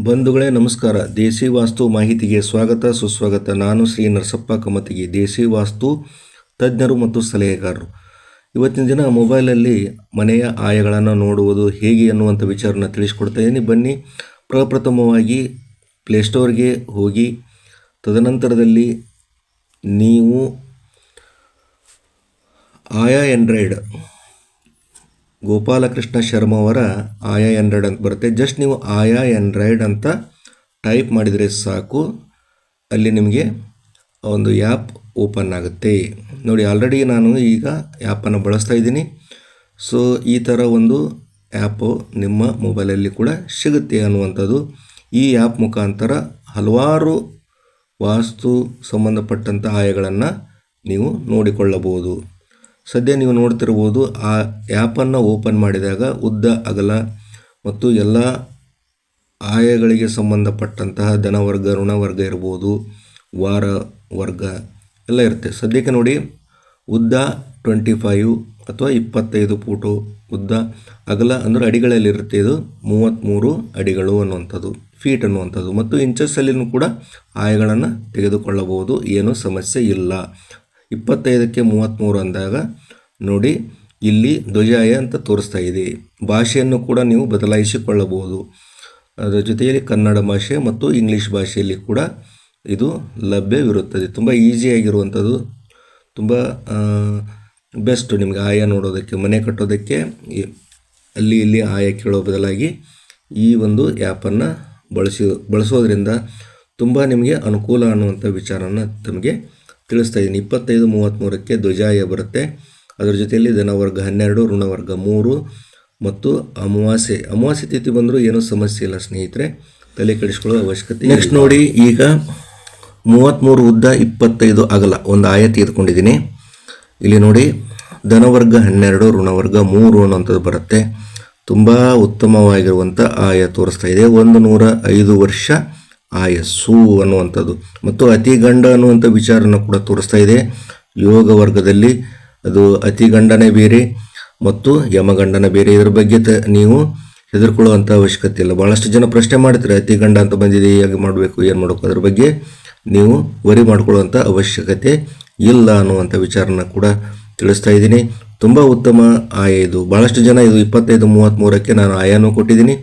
ಬಂಧುಗಳೇ, ನಮಸ್ಕಾರ. ದೇಸಿ ವಾಸ್ತು ಮಾಹಿತಿಗೆ ಸ್ವಾಗತ. ಸುಸ್ವಾಗತ. ನಾನು ಶ್ರೀ ನರಸಪ್ಪ ಕಮತಿಗೆ, ದೇಸಿ ವಾಸ್ತು ತಜ್ಞರು ಮತ್ತು ಸಲಹೆಗಾರರು. ಇವತ್ತಿನ ದಿನ ಮೊಬೈಲಲ್ಲಿ ಮನೆಯ ಆಯಗಳನ್ನು ನೋಡುವುದು ಹೇಗೆ ಅನ್ನುವಂಥ ವಿಚಾರನ ತಿಳಿಸ್ಕೊಡ್ತಾ ಇದ್ದೀನಿ. ಬನ್ನಿ, ಪ್ರಪ್ರಥಮವಾಗಿ ಪ್ಲೇಸ್ಟೋರ್ಗೆ ಹೋಗಿ, ತದನಂತರದಲ್ಲಿ ನೀವು ಆಯಾ ಆ್ಯಂಡ್ರಾಯ್ಡ್ ಗೋಪಾಲಕೃಷ್ಣ ಶರ್ಮ ಅವರ ಆಯಾ ಆ್ಯಂಡ್ರಾಯ್ಡ್ ಅಂತ ಬರುತ್ತೆ. ಜಸ್ಟ್ ನೀವು ಆಯಾ ಆ್ಯಂಡ್ರಾಯ್ಡ್ ಅಂತ ಟೈಪ್ ಮಾಡಿದರೆ ಸಾಕು. ಅಲ್ಲಿ ನಿಮಗೆ ಒಂದು ಆ್ಯಪ್ ಓಪನ್ ಆಗುತ್ತೆ. ನೋಡಿ, ಆಲ್ರೆಡಿ ನಾನು ಈಗ ಆ್ಯಪನ್ನು ಬಳಸ್ತಾ ಇದ್ದೀನಿ. ಸೊ, ಈ ಥರ ಒಂದು ಆ್ಯಪು ನಿಮ್ಮ ಮೊಬೈಲಲ್ಲಿ ಕೂಡ ಸಿಗುತ್ತೆ ಅನ್ನುವಂಥದ್ದು. ಈ ಆ್ಯಪ್ ಮುಖಾಂತರ ಹಲವಾರು ವಾಸ್ತು ಸಂಬಂಧಪಟ್ಟಂಥ ಆಯಗಳನ್ನು ನೀವು ನೋಡಿಕೊಳ್ಳಬಹುದು. ಸದ್ಯ ನೀವು ನೋಡ್ತಿರ್ಬೋದು, ಆ ಆ್ಯಪನ್ನು ಓಪನ್ ಮಾಡಿದಾಗ ಉದ್ದ, ಅಗಲ ಮತ್ತು ಎಲ್ಲ ಆಯಗಳಿಗೆ ಸಂಬಂಧಪಟ್ಟಂತಹ ಧನವರ್ಗ, ಋಣವರ್ಗ ಇರ್ಬೋದು, ವಾರ ವರ್ಗ ಎಲ್ಲ ಇರುತ್ತೆ. ಸದ್ಯಕ್ಕೆ ನೋಡಿ, ಉದ್ದ ಟ್ವೆಂಟಿ ಫೈವ್ ಅಥವಾ ಇಪ್ಪತ್ತೈದು ಫೂಟು ಉದ್ದ, ಅಗಲ ಅಂದರೆ ಅಡಿಗಳಲ್ಲಿರುತ್ತೆ ಇದು ಮೂವತ್ತ್ಮೂರು ಅಡಿಗಳು ಅನ್ನುವಂಥದ್ದು ಫೀಟ್ ಅನ್ನುವಂಥದ್ದು. ಮತ್ತು ಇಂಚಸ್ಸಲ್ಲಿನೂ ಕೂಡ ಆಯಗಳನ್ನು ತೆಗೆದುಕೊಳ್ಳಬಹುದು, ಏನೂ ಸಮಸ್ಯೆ ಇಲ್ಲ. ಇಪ್ಪತ್ತೈದಕ್ಕೆ ಮೂವತ್ತ್ಮೂರು ಅಂದಾಗ, ನೋಡಿ, ಇಲ್ಲಿ ಧ್ವಜಾಯ ಅಂತ ತೋರಿಸ್ತಾ ಇದೆ. ಭಾಷೆಯನ್ನು ಕೂಡ ನೀವು ಬದಲಾಯಿಸಿಕೊಳ್ಳಬಹುದು. ಅದರ ಜೊತೆಯಲ್ಲಿ ಕನ್ನಡ ಭಾಷೆ ಮತ್ತು ಇಂಗ್ಲೀಷ್ ಭಾಷೆಯಲ್ಲಿ ಕೂಡ ಇದು ಲಭ್ಯವಿರುತ್ತದೆ. ತುಂಬ ಈಸಿಯಾಗಿರುವಂಥದ್ದು ತುಂಬ ಬೆಸ್ಟ್ ನಿಮಗೆ ಆಯ ನೋಡೋದಕ್ಕೆ, ಮನೆ ಕಟ್ಟೋದಕ್ಕೆ ಅಲ್ಲಿ ಇಲ್ಲಿ ಆಯ ಕೇಳೋ ಬದಲಾಗಿ ಈ ಒಂದು ಆ್ಯಪನ್ನು ಬಳಸಿ, ಬಳಸೋದ್ರಿಂದ ತುಂಬ ನಿಮಗೆ ಅನುಕೂಲ ಅನ್ನುವಂಥ ವಿಚಾರನ ತಮಗೆ ತಿಳಿಸ್ತಾ ಇದ್ದೀನಿ. ಇಪ್ಪತ್ತೈದು ಮೂವತ್ತ್ಮೂರಕ್ಕೆ ಧ್ವಜಾಯ ಬರುತ್ತೆ. ಅದರ ಜೊತೆಯಲ್ಲಿ ಧನವರ್ಗ ಹನ್ನೆರಡು, ಋಣವರ್ಗ ಮೂರು ಮತ್ತು ಅಮಾವಾಸ್ಯೆ. ಅಮಾವಾಸ್ಯೆ ತಿಥಿ ಬಂದರೂ ಏನೂ ಸಮಸ್ಯೆ ಇಲ್ಲ ಸ್ನೇಹಿತರೆ. ತಲೆ ಕೆಡಿಸ್ಕೊಳ್ಳೋ ಅವಶ್ಯಕತೆ ನೆಕ್ಸ್ಟ್ ನೋಡಿ, ಈಗ ಮೂವತ್ತ್ಮೂರು ಉದ್ದ ಇಪ್ಪತ್ತೈದು ಅಗಲ. ಒಂದು ಆಯ ತೆಗೆದುಕೊಂಡಿದ್ದೀನಿ. ಇಲ್ಲಿ ನೋಡಿ, ಧನವರ್ಗ ಹನ್ನೆರಡು, ಋಣವರ್ಗ ಮೂರು ಅನ್ನೋಂಥದ್ದು ಬರುತ್ತೆ. ತುಂಬ ಉತ್ತಮವಾಗಿರುವಂಥ ಆಯ ತೋರಿಸ್ತಾ ಇದೆ. ಒಂದು ನೂರ ಐದು ವರ್ಷ ಆಯಸ್ಸು ಅನ್ನುವಂಥದ್ದು. ಮತ್ತು ಅತಿ ಗಂಡ ಅನ್ನುವಂಥ ವಿಚಾರನ ಕೂಡ ತೋರಿಸ್ತಾ ಇದೆ. ಯೋಗ ವರ್ಗದಲ್ಲಿ ಅದು ಅತಿ ಗಂಡನೇ ಬೇರೆ ಮತ್ತು ಯಮಗಂಡನ ಬೇರೆ. ಇದರ ಬಗ್ಗೆ ತ ನೀವು ಹೆದರ್ಕೊಳ್ಳುವಂಥ ಅವಶ್ಯಕತೆ ಇಲ್ಲ. ಭಾಳಷ್ಟು ಜನ ಪ್ರಶ್ನೆ ಮಾಡ್ತಾರೆ ಅತಿ ಗಂಡ ಅಂತ ಬಂದಿದೆ, ಹೇಗೆ ಮಾಡಬೇಕು, ಏನು ಮಾಡಬೇಕು, ಅದ್ರ ಬಗ್ಗೆ ನೀವು ವರಿ ಮಾಡ್ಕೊಳ್ಳುವಂಥ ಅವಶ್ಯಕತೆ ಇಲ್ಲ ಅನ್ನುವಂಥ ವಿಚಾರನ ಕೂಡ ತಿಳಿಸ್ತಾ ಇದ್ದೀನಿ. ತುಂಬ ಉತ್ತಮ ಆಯ ಇದು. ಭಾಳಷ್ಟು ಜನ ಇದು ಇಪ್ಪತ್ತೈದು ಮೂವತ್ತ್ಮೂರಕ್ಕೆ ನಾನು ಆಯಾನು ಕೊಟ್ಟಿದ್ದೀನಿ.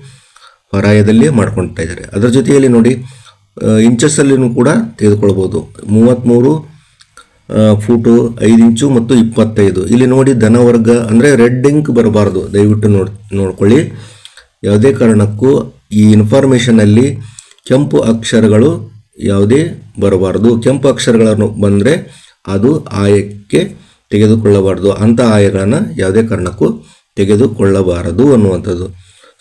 ಹೊರಾಯದಲ್ಲಿ ಮಾಡ್ಕೊಳ್ತಾ ಇದ್ದಾರೆ. ಅದರ ಜೊತೆಯಲ್ಲಿ ನೋಡಿ ಇಂಚಸ್ಸಲ್ಲಿನೂ ಕೂಡ ತೆಗೆದುಕೊಳ್ಬೋದು. ಮೂವತ್ತ್ಮೂರು ಫೂಟು ಐದು ಇಂಚು ಮತ್ತು ಇಪ್ಪತ್ತೈದು. ಇಲ್ಲಿ ನೋಡಿ ಧನವರ್ಗ ಅಂದರೆ ರೆಡ್ ಇಂಕ್ ಬರಬಾರ್ದು. ದಯವಿಟ್ಟು ನೋಡ್, ನೋಡ್ಕೊಳ್ಳಿ. ಯಾವುದೇ ಕಾರಣಕ್ಕೂ ಈ ಇನ್ಫಾರ್ಮೇಷನಲ್ಲಿ ಕೆಂಪು ಅಕ್ಷರಗಳು ಯಾವುದೇ ಬರಬಾರ್ದು. ಕೆಂಪು ಅಕ್ಷರಗಳನ್ನು ಬಂದರೆ ಅದು ಆಯಕ್ಕೆ ತೆಗೆದುಕೊಳ್ಳಬಾರ್ದು. ಅಂಥ ಆಯಗಳನ್ನು ಯಾವುದೇ ಕಾರಣಕ್ಕೂ ತೆಗೆದುಕೊಳ್ಳಬಾರದು ಅನ್ನುವಂಥದ್ದು.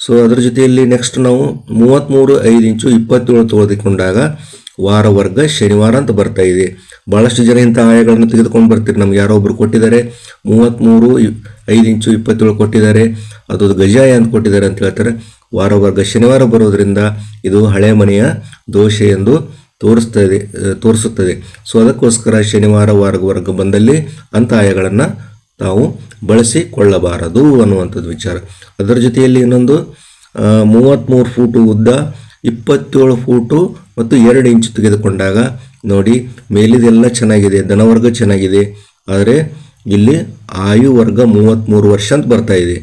ಸೊ ಅದರ ಜೊತೆಯಲ್ಲಿ ನೆಕ್ಸ್ಟ್ ನಾವು ಮೂವತ್ತ್ಮೂರು ಐದು ಇಂಚು ಇಪ್ಪತ್ತೇಳು ತೆಗೆದುಕೊಂಡಾಗ ವಾರ ವರ್ಗ ಶನಿವಾರ ಅಂತ ಬರ್ತಾ ಇದೆ. ಭಾಳಷ್ಟು ಜನ ಇಂಥ ಆಯಗಳನ್ನು ತೆಗೆದುಕೊಂಡು ಬರ್ತೀರಿ. ನಮ್ಗೆ ಯಾರೋ ಒಬ್ರು ಕೊಟ್ಟಿದ್ದಾರೆ. ಮೂವತ್ತ್ಮೂರು ಐದು ಇಂಚು ಇಪ್ಪತ್ತೇಳು ಕೊಟ್ಟಿದ್ದಾರೆ. ಅದು ಗಜಾಯ ಅಂತ ಕೊಟ್ಟಿದ್ದಾರೆ ಅಂತ ಹೇಳ್ತಾರೆ. ವಾರ ವರ್ಗ ಶನಿವಾರ ಬರೋದ್ರಿಂದ ಇದು ಹಳೆ ಮನೆಯ ದೋಷ ಎಂದು ತೋರಿಸ್ತದೆ ತೋರಿಸುತ್ತದೆ. ಸೊ ಅದಕ್ಕೋಸ್ಕರ ಶನಿವಾರ ವಾರ ವರ್ಗ ಬಂದಲ್ಲಿ ಅಂಥ ಆಯಗಳನ್ನು ತಾವು ಬಳಸಿಕೊಳ್ಳಬಾರದು ಅನ್ನುವಂಥದ್ದು ವಿಚಾರ. ಅದರ ಜೊತೆಯಲ್ಲಿ ಇನ್ನೊಂದು ಮೂವತ್ತ್ಮೂರು ಫೂಟು ಉದ್ದ, ಇಪ್ಪತ್ತೇಳು ಫೂಟು ಮತ್ತು ಎರಡು ಇಂಚು ತೆಗೆದುಕೊಂಡಾಗ ನೋಡಿ, ಮೇಲಿದೆಲ್ಲ ಚೆನ್ನಾಗಿದೆ ಧನವರ್ಗ ಚೆನ್ನಾಗಿದೆ, ಆದರೆ ಇಲ್ಲಿ ಆಯು ವರ್ಗ ಮೂವತ್ತ್ಮೂರು ವರ್ಷ ಅಂತ ಬರ್ತಾ ಇದೆ.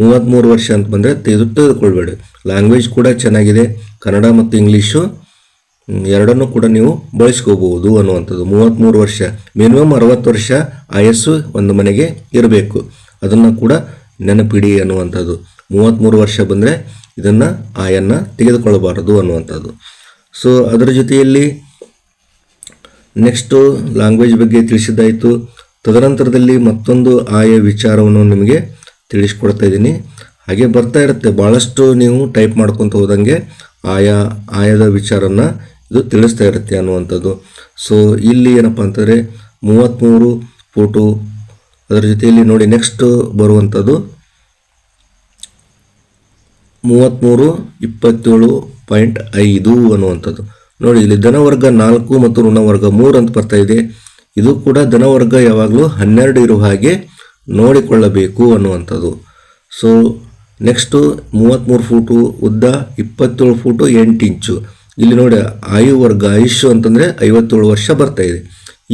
ಮೂವತ್ತ್ಮೂರು ವರ್ಷ ಅಂತ ಬಂದರೆ ತೆಗೆದು ತೆಗೆದುಕೊಳ್ಬೇಡಿ. ಲ್ಯಾಂಗ್ವೇಜ್ ಕೂಡ ಚೆನ್ನಾಗಿದೆ, ಕನ್ನಡ ಮತ್ತು ಇಂಗ್ಲೀಷು ಎರಡನ್ನೂ ಕೂಡ ನೀವು ಬಳಸ್ಕೋಬಹುದು ಅನ್ನುವಂಥದ್ದು. ಮೂವತ್ತ್ಮೂರು ವರ್ಷ, ಮಿನಿಮಮ್ ಅರವತ್ತು ವರ್ಷ ಆಯಸ್ಸು ಒಂದು ಮನೆಗೆ ಇರಬೇಕು. ಅದನ್ನು ಕೂಡ ನೆನಪಿಡಿ ಅನ್ನುವಂಥದ್ದು. ಮೂವತ್ತ್ಮೂರು ವರ್ಷ ಬಂದರೆ ಇದನ್ನು, ಆಯನ್ನು ತೆಗೆದುಕೊಳ್ಳಬಾರದು ಅನ್ನುವಂಥದ್ದು. ಸೊ ಅದರ ಜೊತೆಯಲ್ಲಿ ನೆಕ್ಸ್ಟು ಲ್ಯಾಂಗ್ವೇಜ್ ಬಗ್ಗೆ ತಿಳಿಸಿದ್ದಾಯಿತು. ತದನಂತರದಲ್ಲಿ ಮತ್ತೊಂದು ಆಯ ವಿಚಾರವನ್ನು ನಿಮಗೆ ತಿಳಿಸ್ಕೊಡ್ತಾ ಇದ್ದೀನಿ. ಹಾಗೆ ಬರ್ತಾ ಇರುತ್ತೆ. ಭಾಳಷ್ಟು ನೀವು ಟೈಪ್ ಮಾಡ್ಕೊತ ಹೋದಂಗೆ ಆಯಾ, ಆಯದ ವಿಚಾರನ ಇದು ತಿಳಿಸ್ತಾ ಇರುತ್ತೆ ಅನ್ನುವಂಥದ್ದು. ಸೊ ಇಲ್ಲಿ ಏನಪ್ಪ ಅಂತಂದರೆ ಮೂವತ್ತ್ಮೂರು ಫೋಟೋ ಅದರ ಜೊತೆಯಲ್ಲಿ ನೋಡಿ ನೆಕ್ಸ್ಟ್ ಬರುವಂಥದ್ದು ಮೂವತ್ತ್ಮೂರು ಇಪ್ಪತ್ತೇಳು ಪಾಯಿಂಟ್ ಐದು ಅನ್ನುವಂಥದ್ದು. ನೋಡಿ, ಇಲ್ಲಿ ಧನವರ್ಗ ನಾಲ್ಕು ಮತ್ತು ಋಣವರ್ಗ ಮೂರು ಅಂತ ಬರ್ತಾ ಇದೆ. ಇದು ಕೂಡ ಧನವರ್ಗ ಯಾವಾಗಲೂ ಹನ್ನೆರಡು ಇರುವ ಹಾಗೆ ನೋಡಿಕೊಳ್ಳಬೇಕು ಅನ್ನುವಂಥದ್ದು. ಸೊ ನೆಕ್ಸ್ಟು ಮೂವತ್ತ್ಮೂರು ಫೂಟು ಉದ್ದ ಇಪ್ಪತ್ತೇಳು ಫೂಟು ಎಂಟು ಇಂಚು ಇಲ್ಲಿ ನೋಡಿ ಆಯು ವರ್ಗ, ಆಯುಷ್ಯ ಅಂತಂದರೆ ಐವತ್ತೇಳು ವರ್ಷ ಬರ್ತಾ ಇದೆ.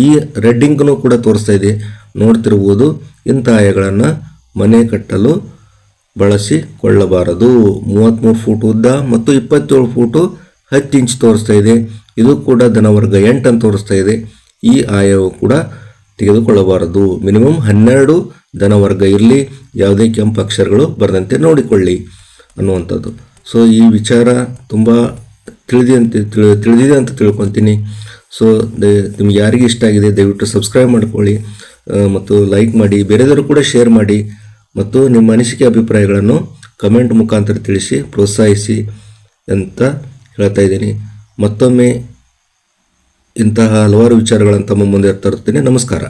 ಈ ರೆಡ್ಡಿಂಗ್ನು ಕೂಡ ತೋರಿಸ್ತಾ ಇದೆ. ನೋಡ್ತಿರ್ಬೋದು ಇಂಥ ಆಯಗಳನ್ನು ಮನೆ ಕಟ್ಟಲು ಬಳಸಿಕೊಳ್ಳಬಾರದು ಮೂವತ್ತ್ಮೂರು ಫೂಟ್ ಉದ್ದ ಮತ್ತು ಇಪ್ಪತ್ತೇಳು ಫೂಟು ಹತ್ತು ಇಂಚ್ ತೋರಿಸ್ತಾ ಇದೆ. ಇದು ಕೂಡ ಧನವರ್ಗ ಎಂಟನ್ನು ತೋರಿಸ್ತಾ ಇದೆ. ಈ ಆಯವು ಕೂಡ ತೆಗೆದುಕೊಳ್ಳಬಾರದು. ಮಿನಿಮಮ್ ಹನ್ನೆರಡು ಧನವರ್ಗ ಇರಲಿ. ಯಾವುದೇ ಕೆಂಪು ಅಕ್ಷರಗಳು ಬರದಂತೆ ನೋಡಿಕೊಳ್ಳಿ ಅನ್ನುವಂಥದ್ದು. ಸೊ ಈ ವಿಚಾರ ತುಂಬ ತಿಳಿದಿ ಅಂತ ತಿಳಿ- ತಿಳಿದಿದೆ ಅಂತ ತಿಳ್ಕೊತೀನಿ. ಸೊ ನಿಮ್ಗೆ ಯಾರಿಗೆ ಇಷ್ಟ ಆಗಿದೆ, ದಯವಿಟ್ಟು ಸಬ್ಸ್ಕ್ರೈಬ್ ಮಾಡ್ಕೊಳ್ಳಿ ಮತ್ತು ಲೈಕ್ ಮಾಡಿ, ಬೇರೆದವರು ಕೂಡ ಶೇರ್ ಮಾಡಿ, ಮತ್ತು ನಿಮ್ಮ ಅನಿಸಿಕೆ ಅಭಿಪ್ರಾಯಗಳನ್ನು ಕಮೆಂಟ್ ಮುಖಾಂತರ ತಿಳಿಸಿ, ಪ್ರೋತ್ಸಾಹಿಸಿ ಅಂತ ಹೇಳ್ತಾ ಇದ್ದೀನಿ. ಮತ್ತೊಮ್ಮೆ ಇಂತಹ ಹಲವಾರು ವಿಚಾರಗಳನ್ನು ತಮ್ಮ ಮುಂದೆ ತರುತ್ತೇನೆ. ನಮಸ್ಕಾರ.